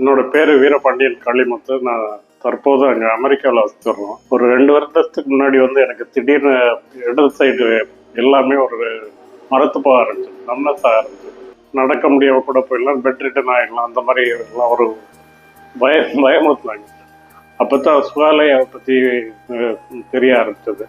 என்னோட பேர் வீரபாண்டியன் காளிமுத்து. நான் தற்போது அங்கே அமெரிக்காவில் வச்சுருந்தோம் ஒரு ரெண்டு வருடத்துக்கு முன்னாடி வந்து எனக்கு திடீர்னு இடது சைடு எல்லாமே ஒரு மரத்துப்பா இருந்துச்சு நம்னஸாக இருந்துச்சு நடக்க முடியாம கூட போயிடலாம் பெட் ரிட்டன் ஆகிடலாம் அந்த மாதிரி எல்லாம் ஒரு பய பயமுறுத்துனாங்க. அப்போ தான் சுகாலயை பற்றி தெரிய ஆரம்பிச்சது.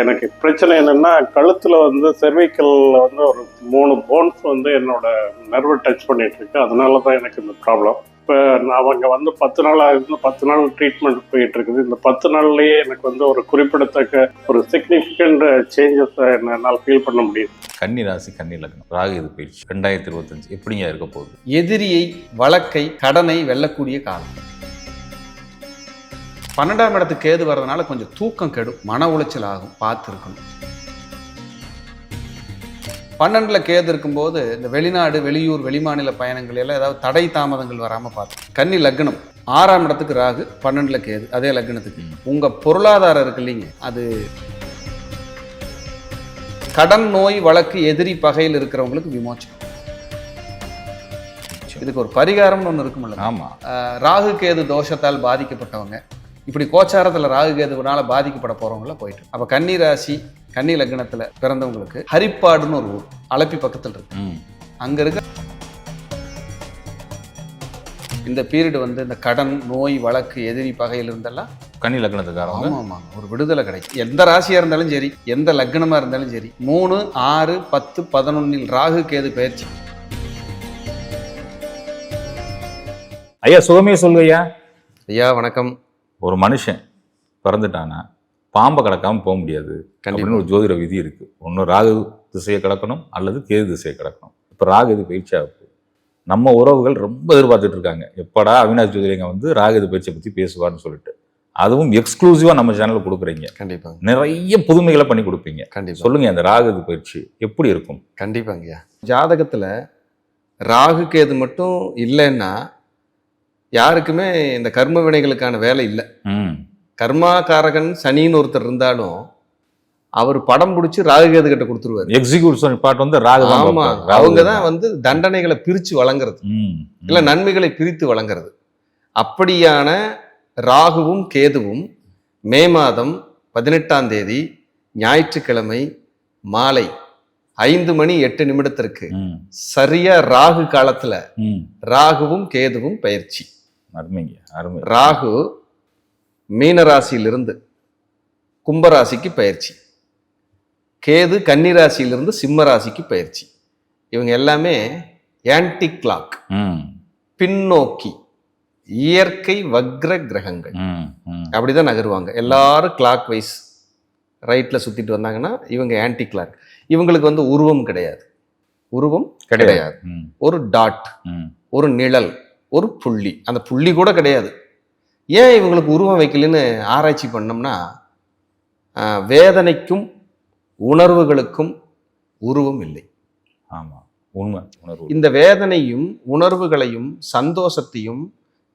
எனக்கு பிரச்சனை என்னென்னா கழுத்தில் வந்து செர்விக்கலில் வந்து ஒரு மூணு போன்ஸ் வந்து என்னோட நர்வை டச் பண்ணிட்டு இருக்கு. அதனால தான் எனக்கு இந்த ப்ராப்ளம் இப்போ நான் அவங்க வந்து பத்து நாள் ஆகுது பத்து நாள் ட்ரீட்மெண்ட் போயிட்டு இருக்குது இந்த பத்து நாள்லயே எனக்கு வந்து ஒரு குறிப்பிடத்தக்க ஒரு சிக்னிஃபிகண்ட் சேஞ்சஸ் என்னால் ஃபீல் பண்ண முடியுது. கன்னி ராசி கன்னி லக்னம். ராகு இது போயிடுச்சு ரெண்டாயிரத்தி இருபத்தஞ்சு எப்படிங்க இருக்க போகுது? எதிரியை வழக்கை கடனை வெல்லக்கூடிய காலம். பன்னெண்டாம் இடத்துக்கு கேது வர்றதுனால கொஞ்சம் தூக்கம் கெடும். மன உளைச்சல் ஆகும். பார்த்து இருக்கணும் பன்னெண்டுல கேது இருக்கும்போது இந்த வெளிநாடு வெளியூர் வெளிமாநில பயணங்கள் எல்லாம் ஏதாவது தடை தாமதங்கள் வராம பார்த்து. கன்னி லக்னம் ஆறாம் இடத்துக்கு ராகு பன்னெண்டுல கேது அதே லக்னத்துக்கு. உங்க பொருளாதாரம் இருக்கு இல்லைங்க அது கடன் நோய் வழக்கு எதிரி பகையில் இருக்கிறவங்களுக்கு விமோச்சனம். இதுக்கு ஒரு பரிகாரம்னு ஒன்று இருக்குமில்ல ஆமா. ஆஹ் ராகு கேது தோஷத்தால் பாதிக்கப்பட்டவங்க இப்படி கோச்சாரத்தில் ராகு கேதுனால பாதிக்கப்பட போறவங்கள போயிட்டு. அப்போ கன்னி ராசி கன்னி லக்னத்தில் பிறந்தவங்களுக்கு ஹரிப்பாடுன்னு ஒரு ஊர் அலப்பி பக்கத்தில் இருக்கு. ம். அங்க இருக்க இந்த பீரியட் வந்து இந்த கடன் நோய் வழக்கு எதிரி பகையில் இருந்தெல்லாம் கன்னி லக்னத்துக்காரவங்க. ஆமா ஆமாங்க ஒரு விடுதலை கிடைக்கும். எந்த ராசியா இருந்தாலும் சரி எந்த லக்னமா இருந்தாலும் சரி மூணு ஆறு பத்து பதினொன்னில் ராகு கேது பயிற்சி. ஐயா சுகமே சொல்லுங்கய்யா. ஐயா வணக்கம். ஒரு மனுஷன் பிறந்துட்டானா பாம்பை கடக்காம போக முடியாது அப்படின்னு ஒரு ஜோதிட விதி இருக்கு. ஒன்று ராகு திசையை கடக்கணும் அல்லது கேது திசையை கடக்கணும் இப்போ ராகு இது பயிற்சி ஆகுது நம்ம உறவுகள் ரொம்ப எதிர்பார்த்துட்டு இருக்காங்க. எப்படா அவினாஷ் ஜோதிடங்க வந்து ராகு இது பயிற்சியை பற்றி பேசுவார்னு சொல்லிட்டு. அதுவும் எக்ஸ்க்ளூசிவாக நம்ம சேனலில் கொடுக்குறீங்க. கண்டிப்பாங்க நிறைய புதுமைகளை பண்ணி கொடுப்பீங்க. கண்டிப்பா. சொல்லுங்க அந்த ராகு இது பயிற்சி எப்படி இருக்கும்? கண்டிப்பாங்கய்யா. ஜாதகத்தில் ராகு கேது மட்டும் இல்லைன்னா யாருக்குமே இந்த கர்ம வினைகளுக்கான வேலை இல்லை. ம். கர்மாகாரகன் சனின்னு ஒருத்தர் இருந்தாலும் அவர் படம் பிடிச்சி ராகு கேது கிட்ட கொடுத்துருவாரு. எக்ஸிக்யூட்டிவ் பார்ட் வந்து ராகு ஆமா. அவங்க தான். வந்து தண்டனைகளை பிரித்து வழங்குறது. இல்ல. நன்மைகளை பிரித்து வழங்குறது. அப்படியான ராகுவும் கேதுவும் மே மாதம் பதினெட்டாம் தேதி ஞாயிற்றுக்கிழமை மாலை ஐந்து மணி எட்டு நிமிடத்திற்கு சரியா ராகு காலத்துல. ராகுவும் கேதுவும் பயிற்சி. அருமைங்க அருமை. ராகு மீனராசியிலிருந்து கும்பராசிக்கு பயிற்சி. கேது கன்னிராசியிலிருந்து சிம்ம ராசிக்கு பயிற்சி. இவங்க எல்லாமே ஆன்டி கிளாக் பின்னோக்கி இயற்கை வக்ர கிரகங்கள். அப்படிதான் நகருவாங்க. எல்லாரும் கிளாக் வைஸ் ரைட்ல சுத்திட்டு வந்தாங்கன்னா இவங்க ஆன்டி கிளாக் இவங்களுக்கு வந்து உருவம் கிடையாது. உருவம் கிடையாது. ஒரு டாட் ம். ஒரு நிழல் ஒரு புள்ளி. அந்த புள்ளி கூட கிடையாது. ஏன் இவங்களுக்கு உருவம் வைக்கலன்னு ஆராய்ச்சி பண்ணோம்னா வேதனைக்கும் உணர்வுகளுக்கும் உருவம் இல்லை. ஆமா. உண்மை. உணர்வு. இந்த வேதனையும் உணர்வுகளையும் சந்தோஷத்தையும்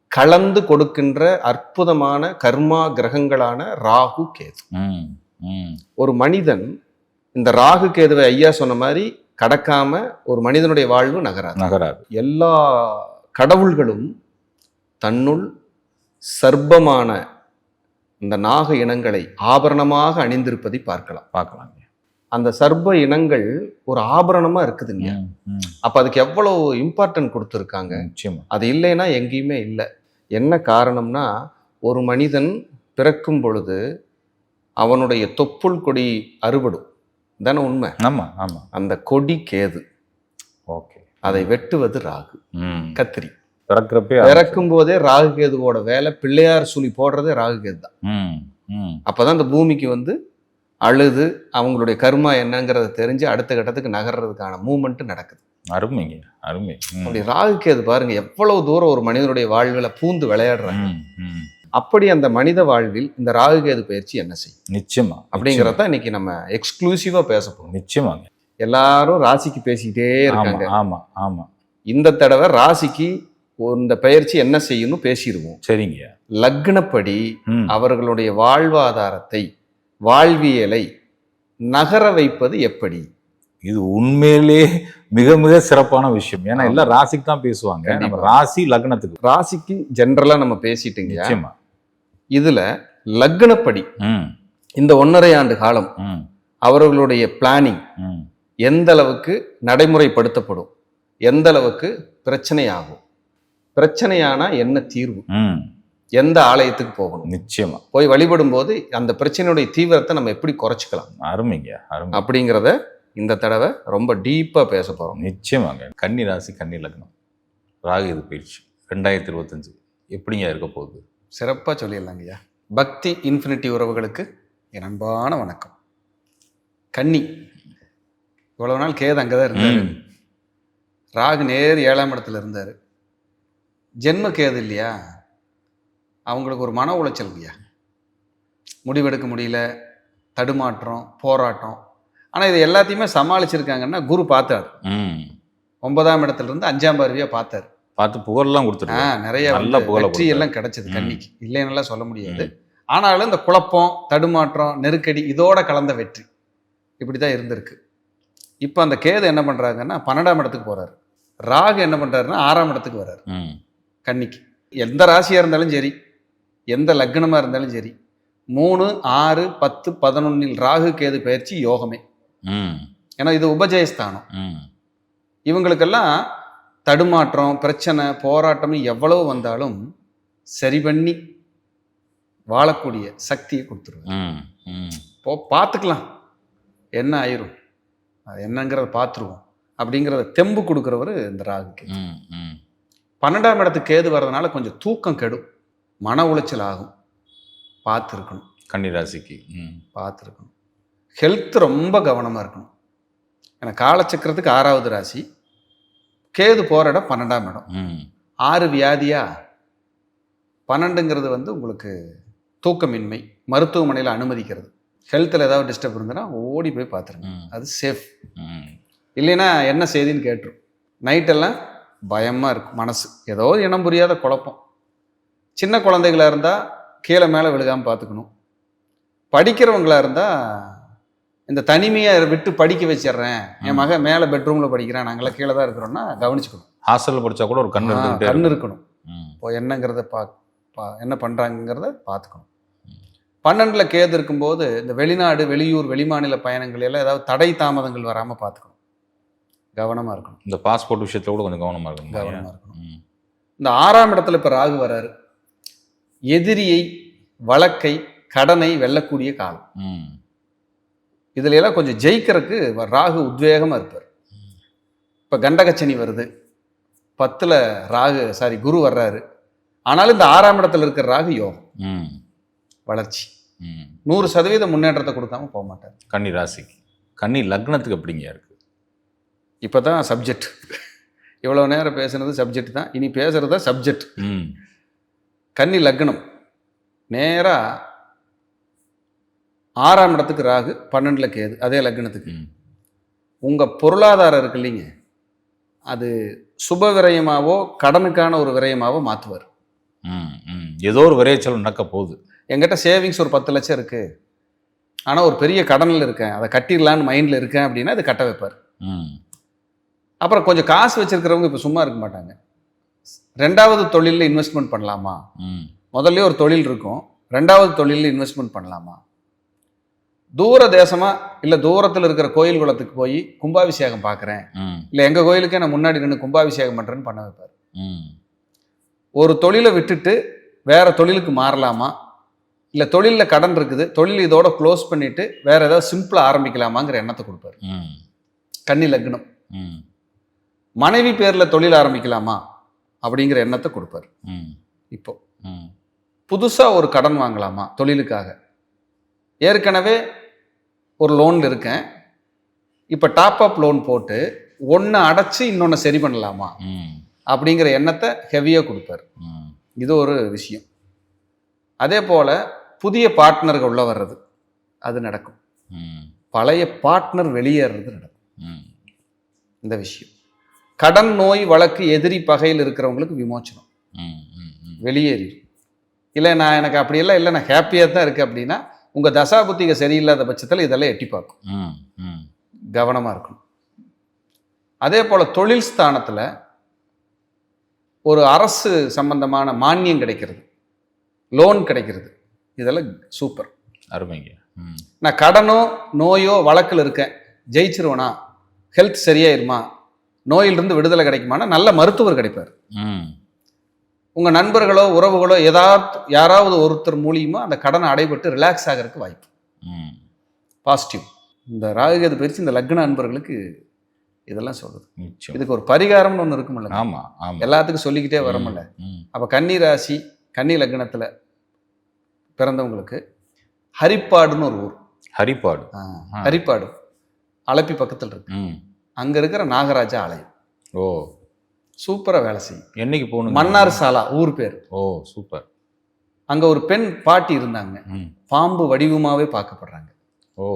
கலந்து கொடுக்கின்ற அற்புதமான கர்மா கிரகங்களான ராகு கேது. ஒரு மனிதன் இந்த ராகு கேதுவை ஐயா சொன்ன மாதிரி கடக்காம ஒரு மனிதனுடைய வாழ்வு நகராது. நகராது. எல்லா கடவுள்களும் தன்னுள் சர்ப்பமான இந்த நாக இனங்களை ஆபரணமாக அணிந்திருப்பதை பார்க்கலாம். பார்க்கலாங்க அந்த சர்ப்ப இனங்கள் ஒரு ஆபரணமா இருக்குதுங்க. அப்ப அதுக்கு எவ்வளவு இம்பார்ட்டன்ட் கொடுத்துருக்காங்க? நிச்சயமா. அது இல்லைன்னா எங்கேயுமே இல்லை. என்ன காரணம்னா ஒரு மனிதன் பிறக்கும் பொழுது அவனுடைய தொப்புள் கொடி அறுபடும். தானே உண்மை? ஆமா ஆமா. அந்த கொடி கேது. ஓகே. அதை வெட்டுவது ராகு. கத்திரி. பிறக்கிறப்பே பிறக்கும் போதே ராகு கேதுவோட வேலை பிள்ளையார் சுழி போடுறதே ராகு கேது தான். அப்பதான் இந்த பூமிக்கு வந்து அழுது அவங்களுடைய கர்மா என்னங்கிறத தெரிஞ்சு அடுத்த கட்டத்துக்கு நகர்றதுக்கான மூமெண்ட் நடக்குது. அருமைங்க அருமை. அப்படி ராகு கேது பாருங்க எவ்வளவு தூரம் ஒரு மனிதனுடைய வாழ்வில் பூந்து விளையாடுறாங்க. அப்படி அந்த மனித வாழ்வில் இந்த ராகு கேது பயிற்சி என்ன செய்யும்? நிச்சயமா அப்படிங்கிறத இன்னைக்கு நம்ம எக்ஸ்க்ளூசிவா பேச போறோம். நிச்சயமாங்க. எல்லாரும் ராசிக்கு பேசிக்கிட்டே இருக்காங்க. ஆமா ஆமா இந்த தடவை ராசிக்கு இந்த பயிற்சி என்ன செய்யணும் பேசிடுவோம். சரிங்க லக்னப்படி. அவர்களுடைய வாழ்வாதாரத்தை வாழ்வியலை நகர வைப்பது எப்படி? இது உண்மையிலே மிக மிக சிறப்பான விஷயம். ஏன்னா எல்லாம் ராசிக்கு தான் பேசுவாங்க. நம்ம. ராசி லக்னத்துக்கு. ராசிக்கு ஜென்ரலா நம்ம பேசிட்டீங்க. நிச்சயமா. இதுல லக்னப்படி இந்த ஒன்றரை ஆண்டு காலம் அவர்களுடைய பிளானிங் எந்த அளவுக்கு நடைமுறைப்படுத்தப்படும்? எந்த அளவுக்கு பிரச்சனை ஆகும் பிரச்சனையானா என்ன தீர்வு? ம். எந்த ஆலயத்துக்கு போகணும்? நிச்சயமா. போய் வழிபடும் போது அந்த பிரச்சனையுடைய தீவிரத்தை நம்ம எப்படி குறைச்சிக்கலாம்? அருமைங்க அருமை. அப்படிங்கிறத இந்த தடவை ரொம்ப டீப்பா பேச போறோம். நிச்சயமாங்க. கன்னி ராசி கன்னி லக்னம். ராகு இது பயிற்சி ரெண்டாயிரத்தி இருபத்தஞ்சு. எப்படிங்க இருக்க போகுது? சிறப்பா சொல்லிடலாங்கய்யா பக்தி இன்ஃபினிட்டி உறவுகளுக்கு என் அன்பான வணக்கம். கன்னி. இவ்வளவு நாள் கேது அங்கதான் இருந்தாரு. ம். ராகு நேர் ஏழாம் இடத்துல இருந்தார். ஜென்ம கேது இல்லையா? அவங்களுக்கு ஒரு மன உளைச்சல் இல்லையா முடிவெடுக்க முடியல தடுமாற்றம் போராட்டம். ஆனால் இது எல்லாத்தையுமே சமாளிச்சிருக்காங்கன்னா குரு பார்த்தார். ஒன்பதாம் இடத்துல இருந்து அஞ்சாம் பார்வையா பார்த்தார். பார்த்து புகழெல்லாம் ஆ கொடுத்துருக்கோம் நிறைய நல்ல புகழை கொடுத்தாரு. எல்லாம் கிடைச்சது ம். கன்னிக்கு இல்லைன்னுலாம் சொல்ல முடியாது. ஆனாலும் இந்த குழப்பம் தடுமாற்றம் நெருக்கடி இதோட கலந்த வெற்றி. இப்படி தான் இருந்திருக்கு. இப்போ அந்த கேது என்ன பண்ணுறாங்கன்னா பன்னெண்டாம் இடத்துக்கு போறாரு. ராகு என்ன பண்ணுறாருன்னா ஆறாம் இடத்துக்கு வர்றாரு ம். கன்னிக்கு. எந்த ராசியாக இருந்தாலும் சரி எந்த லக்னமாக இருந்தாலும் சரி மூணு ஆறு பத்து பதினொன்னில் ராகு கேது பயிற்சி யோகமே. ஏன்னா இது உபஜயஸ்தானம். இவங்களுக்கெல்லாம் தடுமாற்றம் பிரச்சனை போராட்டம் எவ்வளவு வந்தாலும் சரி பண்ணி வாழக்கூடிய சக்தியை கொடுத்துருவாங்க ம். ம். போ பார்த்துக்கலாம். என்ன ஆயிரும்? அது என்னங்கிறத பார்த்துருவோம். அப்படிங்கிறத தெம்பு கொடுக்குறவர் இந்த ராகுக்கு பன்னெண்டாம் இடத்துக்கு கேது வர்றதுனால கொஞ்சம் தூக்கம் கெடும். மன உளைச்சல் ஆகும். பார்த்துருக்கணும். கன்னி ராசிக்கு ம். பார்த்துருக்கணும். ஹெல்த் ரொம்ப கவனமாக இருக்கணும். ஏன்னா காலச்சக்கரத்துக்கு ஆறாவது ராசி. கேது போகிற இடம் பன்னெண்டாம் இடம். ஆறு வியாதியா? பன்னெண்டுங்கிறது வந்து உங்களுக்கு தூக்கமின்மை மருத்துவமனையில் அனுமதிக்கிறது. ஹெல்த்தில் ஏதாவது டிஸ்டர்ப் இருந்ததுன்னா ஓடி போய் பார்த்துருங்க அது சேஃப் இல்லைன்னா என்ன செய்தின்னு கேட்டுரும். நைட்டெல்லாம் பயமாக இருக்கும் மனசு. ஏதோ இனம் புரியாத குழப்பம். சின்ன குழந்தைகளா இருந்தால் கீழே மேலே விழுகாமல் பார்த்துக்கணும் படிக்கிறவங்களா இருந்தால் இந்த தனிமையை விட்டு படிக்க வச்சிடுறேன். என் மகன் மேலே பெட்ரூமில் படிக்கிறான். நாங்களாம் கீழே தான் இருக்கிறோன்னா கவனிச்சுக்கணும். ஹாஸ்டல்ல படிச்சா கூட ஒரு கண் இருக்கும். இருக்கணும். இப்போ என்னங்கிறத பா பா என்ன பண்ணுறாங்கிறத பார்த்துக்கணும் பன்னெண்டில் கேது இருக்கும்போது இந்த வெளிநாடு வெளியூர் வெளிமாநில பயணங்கள் எல்லாம் ஏதாவது தடை தாமதங்கள் வராமல் பார்த்துக்கணும். கவனமாக இருக்கணும். இந்த பாஸ்போர்ட் விஷயத்துல கூட கொஞ்சம் கவனமா இருக்கணும். கவனமாக இருக்கணும். இந்த ஆறாம் இடத்துல இப்போ ராகு வராரு. எதிரியை வழக்கை கடனை வெல்லக்கூடிய காலம். ம். இதுல எல்லாம் கொஞ்சம் ஜெயிக்கிறதுக்கு ராகு உத்வேகமாக இருப்பார். இப்போ கண்டகச்சனி வருது. பத்தில் ராகு சாரி குரு வர்றாரு. ஆனாலும் இந்த ஆறாம் இடத்துல இருக்கிற ராகு யோகம். ம். வளர்ச்சி. நூறு சதவீத முன்னேற்றத்தை கொடுக்காம போக மாட்டார். கன்னி ராசிக்கு கன்னி லக்னத்துக்கு எப்படிங்க இருக்கு? இப்போ தான் சப்ஜெக்ட் இவ்வளோ நேரம் பேசுனது சப்ஜெக்ட் தான். இனி பேசுறது தான் சப்ஜெக்ட் கன்னி லக்னம். நேராக ஆறாம் இடத்துக்கு ராகு பன்னெண்டில் கேது அதே லக்னத்துக்கு. உங்கள் பொருளாதாரம் இருக்கு இல்லைங்க. அது சுப விரயமாவோ கடனுக்கான ஒரு விரயமாவோ மாற்றுவார் ஏதோ ஒரு விரைச்சல் நடக்க போகுது. என்கிட்ட சேவிங்ஸ் ஒரு பத்து லட்சம் இருக்குது ஆனால் ஒரு பெரிய கடனில் இருக்கேன். அதை கட்டிடலான்னு மைண்டில் இருக்கேன் அப்படின்னா அது கட்ட வைப்பார். ம். அப்புறம் கொஞ்சம் காசு வச்சிருக்கிறவங்க இப்போ சும்மா இருக்க மாட்டாங்க. ரெண்டாவது தொழிலில் இன்வெஸ்ட்மெண்ட் பண்ணலாமா? ம். முதல்ல ஒரு தொழில் இருக்கும். ரெண்டாவது தொழிலில் இன்வெஸ்ட்மெண்ட் பண்ணலாமா? தூர தேசமாக இல்லை தூரத்தில் இருக்கிற கோயில் குளத்துக்கு போய் கும்பாபிஷேகம் பார்க்குறேன் இல்லை எங்கள் கோயிலுக்கே நான் முன்னாடி நின்று கும்பாபிஷேகம் பண்ணுறேன்னு பண்ண வைப்பார். ம். ஒரு தொழிலை விட்டுட்டு வேற தொழிலுக்கு மாறலாமா? இல்லை தொழிலில் கடன் இருக்குது. தொழில் இதோட க்ளோஸ் பண்ணிட்டு வேற ஏதாவது சிம்பிளாக ஆரம்பிக்கலாமாங்கிற எண்ணத்தை கொடுப்பாரு. ம். கன்னி லக்னம். ம். மனைவி பேரில் தொழில் ஆரம்பிக்கலாமா? அப்படிங்கிற எண்ணத்தை கொடுப்பாரு. ம். இப்போ. ம். புதுசாக ஒரு கடன் வாங்கலாமா தொழிலுக்காக? ஏற்கனவே ஒரு லோனில் இருக்கேன். இப்போ டாப் அப் லோன் போட்டு ஒன்று அடைச்சி இன்னொன்று சரி பண்ணலாமா? அப்படிங்கிற எண்ணத்தை ஹெவியாக கொடுப்பாரு. ம். இது ஒரு விஷயம். அதே போல் புதிய பார்ட்னர்கள் உள்ள வர்றது. அது நடக்கும். பழைய பார்ட்னர் வெளியேறது நடக்கும். ம். இந்த விஷயம். கடன் நோய் வழக்கு எதிரி பகையில் இருக்கிறவங்களுக்கு விமோச்சனம். வெளியேறிடும் இல்லை நான் எனக்கு அப்படியெல்லாம் இல்லை நான் ஹாப்பியாக தான் இருக்குது அப்படின்னா உங்கள் தசாபுத்திக சரியில்லாத பட்சத்தில் இதெல்லாம் எட்டி பார்க்கும். கவனமாக இருக்கணும். அதே போல தொழில் ஸ்தானத்துல ஒரு அரசு சம்பந்தமான மானியம் கிடைக்கிறது. லோன் கிடைக்கிறது. இதெல்லாம் சூப்பர். அருமைங்க. நான் கடனோ நோயோ வழக்கில் இருக்கேன். ஜெயிச்சிருவனா? ஹெல்த் சரியாயிருமா? நோயிலிருந்து விடுதலை கிடைக்குமானா? நல்ல மருத்துவர் கிடைப்பார். உங்கள் நண்பர்களோ உறவுகளோ ஏதாவது யாராவது ஒருத்தர் மூலியமா அந்த கடனை அடைபட்டு ரிலாக்ஸ் ஆகிறதுக்கு வாய்ப்பு. பாசிட்டிவ் இந்த ராகுகேது பயிற்சி இந்த லக்ன அன்பர்களுக்கு இதெல்லாம் நிச்சயம். இதுக்கு ஒரு பரிகாரம்னு ஒன்று இருக்குமில்ல. ஆமா ஆமா. எல்லாத்துக்கும் சொல்லிக்கிட்டே வரமில்ல. அப்போ கன்னி ராசி கன்னி லக்னத்தில் பிறந்தவங்களுக்கு ஹரிப்பாடுன்னு ஒரு ஊர். ஹரிப்பாடு. ஹரிப்பாடு. அலப்பி பக்கத்தில் இருக்கு. அங்கே இருக்கிற நாகராஜா ஆலயம். ஓ. சூப்பராக வேலை செய்யும். என்னைக்கு போகணும் மன்னார் சாலா ஊர் பேர். Oh super. அங்கே ஒரு பெண் பாட்டி இருந்தாங்க. ம். பாம்பு வடிவமாகவே பார்க்கப்படுறாங்க. ஓ.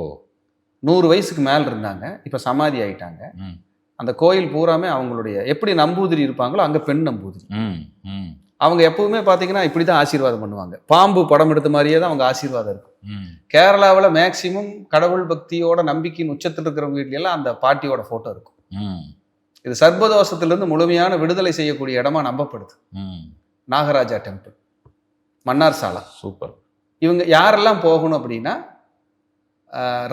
நூறு வயசுக்கு மேல் இருந்தாங்க. இப்போ சமாதி ஆயிட்டாங்க. அந்த கோயில் பூராமே அவங்களுடைய எப்படி நம்பூதிரி இருப்பாங்களோ அங்கே பெண் நம்பூதிரி. ம் ம். அவங்க எப்பவுமே பார்த்தீங்கன்னா இப்படி தான் ஆசீர்வாதம் பண்ணுவாங்க. பாம்பு படம் எடுத்த மாதிரியே தான் அவங்க ஆசீர்வாதம் இருக்கும். கேரளாவில் மேக்சிமம் கடவுள் பக்தியோட நம்பிக்கையின் உச்சத்தில் இருக்கிறவங்க வீட்ல எல்லாம் அந்த பாட்டியோட ஃபோட்டோ இருக்கும். இது சர்வதோஷத்திலிருந்து முழுமையான விடுதலை செய்யக்கூடிய இடமா நம்பப்படுது. Nagaraja temple Mannarasala. Super. இவங்க யாரெல்லாம் போகணும் அப்படின்னா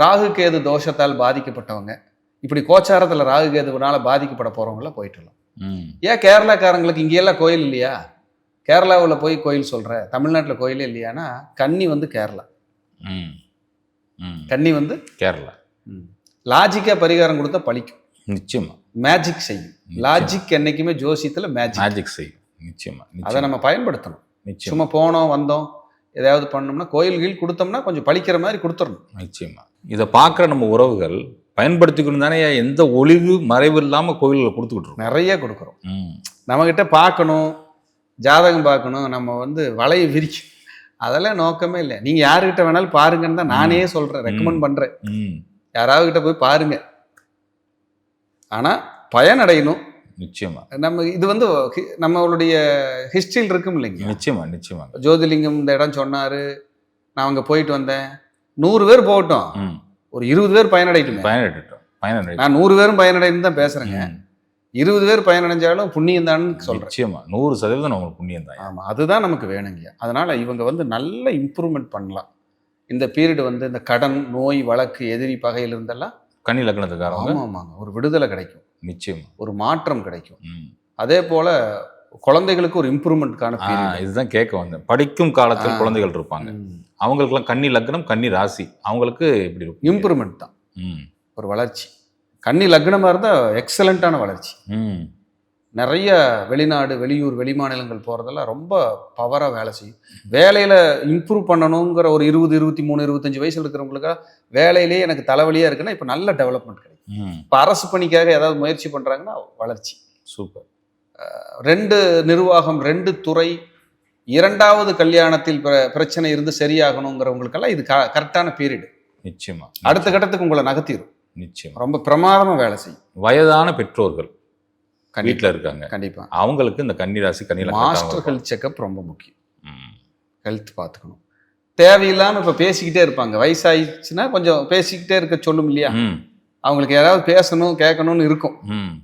ராகு கேது தோஷத்தால் பாதிக்கப்பட்டவங்க. இப்படி கோச்சாரத்தில் ராகு கேதுனால பாதிக்கப்பட போகிறவங்கள போயிட்டு வரலாம். ம். ஏன் கேரளாக்காரங்களுக்கு இங்கெல்லாம் கோயில் இல்லையா? கேரளாவில் போய் கோயில் சொல்கிற தமிழ்நாட்டில் கோயிலே இல்லையானா கன்னி வந்து கேரளா. ம். ம். கன்னி வந்து கேரளா. லாஜிக்காக பரிகாரம் கொடுத்தா பழிக்கும். நிச்சயமா. மேஜிக் செய்யும். லாஜிக் என்னைக்குமே ஜோசியத்தில் மேஜிக் மேஜிக் செய்யும். நிச்சயமா. அதை நம்ம பயன்படுத்தணும். நிச்சயமா. சும்மா போனோம் வந்தோம் ஏதாவது பண்ணோம்னா கோயில் கீழ் கொடுத்தோம்னா கொஞ்சம் பழிக்கிற மாதிரி கொடுத்துடணும். நிச்சயமா. இதை பார்க்குற நம்ம உறவுகள் பயன்படுத்திக்கணும் தானே எந்த ஒளிவு மறைவு இல்லாமல் கோவிலில் கொடுத்துக்கிட்டு நிறைய கொடுக்குறோம். ம். நம்மக்கிட்ட பார்க்கணும் ஜாதகம் பார்க்கணும் நம்ம வந்து வலையை விரிக்கும் அதெல்லாம் நோக்கமே இல்லை. நீங்கள் யாருக்கிட்ட வேணாலும் பாருங்கன்னு தான் நானே சொல்கிறேன் ரெக்கமெண்ட் பண்ணுறேன் யாராவது கிட்ட போய் பாருங்க. ஆனால் பயனடையணும். நிச்சயமா. நம்ம இது வந்து நம்மளுடைய ஹிஸ்ட்ரியில் இருக்கும் இல்லைங்க. நிச்சயமா நிச்சயமா. ஜோதிலிங்கம் இந்த இடம் சொன்னாரு. நான் அங்கே போயிட்டு வந்தேன். நூறு பேர் போகட்டும். ஒரு இருபது பேர் பயனடையட்டுமே. பயனடைட்டோம் பயனடை நான் நூறு பேரும் பயனடைன்னு தான் பேசுறேங்க. ம். இருபது பேர் பயனடைஞ்சாலும் புண்ணியம் தான் சொல்றேன். நிச்சயமா. நூறு சதவீதம் நம்மளுக்கு புண்ணியம் தான். ஆமா அதுதான் நமக்கு வேணுங்க. அதனால இவங்க வந்து நல்ல இம்ப்ரூவ்மெண்ட் பண்ணலாம். இந்த பீரியட் வந்து இந்த கடன் நோய் வழக்கு எதிரி பகையில இருந்தெல்லாம் கன்னி லக்னத்துக்காரவங்க. ஆமா ஆமாங்க. ஒரு விடுதலை கிடைக்கும். நிச்சயமா. ஒரு மாற்றம் கிடைக்கும். அதே போல குழந்தைகளுக்கு ஒரு இம்ப்ரூவ்மெண்ட்கான இதுதான் கேட்க வந்தேன். படிக்கும் காலத்தில். குழந்தைகள் இருப்பாங்க. அவங்களுக்குலாம் கன்னி லக்னம் கன்னி ராசி. அவங்களுக்கு எப்படி இருக்கும். இம்ப்ரூவ்மெண்ட் தான். ம். ஒரு வளர்ச்சி. கன்னி லக்னமா இருந்தா எக்ஸலண்ட்டான வளர்ச்சி. நிறைய வெளிநாடு வெளியூர் வெளிமாநிலங்கள் போகிறதெல்லாம் ரொம்ப பவராக வேலை செய்யும். வேலையில் இம்ப்ரூவ் பண்ணணுங்கிற ஒரு இருபது இருபத்தி மூணு இருபத்தஞ்சு வயசுல இருக்கிறவங்களுக்கா வேலையிலேயே எனக்கு தலைவலியாக இருக்குன்னா இப்போ நல்ல டெவலப்மெண்ட் கிடைக்கும். இப்போ அரசு பணிக்காக ஏதாவது முயற்சி பண்ணுறாங்கன்னா வளர்ச்சி. சூப்பர். ரெண்டு நிர்வாகம் ரெண்டு துறை இரண்டாவது கல்யாணத்தில் பிர- பிரச்சனை இருந்து சரியாகணுங்கிறவங்களுக்கெல்லாம் இது க கரெக்டான பீரியட் நிச்சயமா அடுத்த கட்டத்துக்கு உங்களை நகர்த்திடும் நிச்சயமா. ரொம்ப பிரமாதமாக வேலை செய்யும். வயதான பெற்றோர்கள் வீட்டில் இருக்காங்க. கண்டிப்பாக அவங்களுக்கு இந்த கன்னி ராசி கன்னி மாஸ்டர் ஹெல்த் செக்கப் ரொம்ப முக்கியம். ம். ஹெல்த் பார்த்துக்கணும். தேவையில்லாமல் இப்போ பேசிக்கிட்டே இருப்பாங்க. வயசாயிடுச்சுன்னா கொஞ்சம் பேசிக்கிட்டே இருக்க சொல்லும் இல்லையா? அவங்களுக்கு ஏதாவது பேசணும் கேட்கணும்னு இருக்கும். ம்.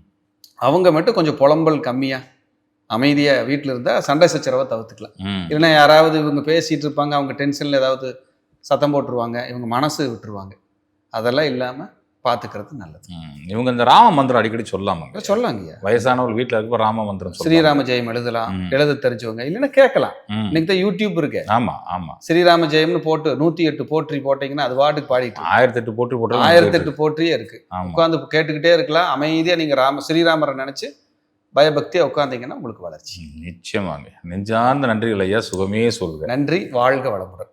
அவங்க மட்டும் கொஞ்சம் புலம்பல் கம்மியாக அமைதியாக வீட்டில் இருந்தால் சண்டை சச்சரவை தவிர்த்துக்கலாம். இல்லைன்னா யாராவது இவங்க பேசிகிட்டு இருப்பாங்க. அவங்க டென்ஷனில் ஏதாவது சத்தம் போட்டுருவாங்க. இவங்க மனசு விட்டுருவாங்க. அதெல்லாம் இல்லாமல் பார்த்துக்கிறது நல்லது. இவங்க இந்த ராம மந்திரம் அடிக்கடி சொல்லாமாங்க சொல்லாங்கய்யா. வயசானவங்க வீட்டில் இருக்க ராம மந்திரம். ஸ்ரீராம ஜெயம் எழுதலாம். எழுத தெரிஞ்சவங்க இல்லைன்னா கேட்கலாம். ம். இன்னைக்கு தான் யூடியூப் இருக்கு. ஆமா ஆமா. ஸ்ரீராம ஜெயம்னு போட்டு நூற்றி எட்டு போற்றி போட்டிங்கன்னா அது பாட்டுக்கு பாடிட்டு. ஆயிரத்தி எட்டு போட்டு போட்டு ஆயிரத்தி எட்டு. போற்றியே இருக்கு. உட்காந்து கேட்டுக்கிட்டே இருக்கலாம். அமைதியா நீங்க ராம ஸ்ரீராமரை நினைச்சு பயபக்தியா உட்காந்தீங்கன்னா உங்களுக்கு வளர்ச்சி. நிச்சயமாங்க. நெஞ்சார்ந்த நன்றிகள் ஐயா. சுகமே சொல்லுங்க. நன்றி. வாழ்க வளமுடன்.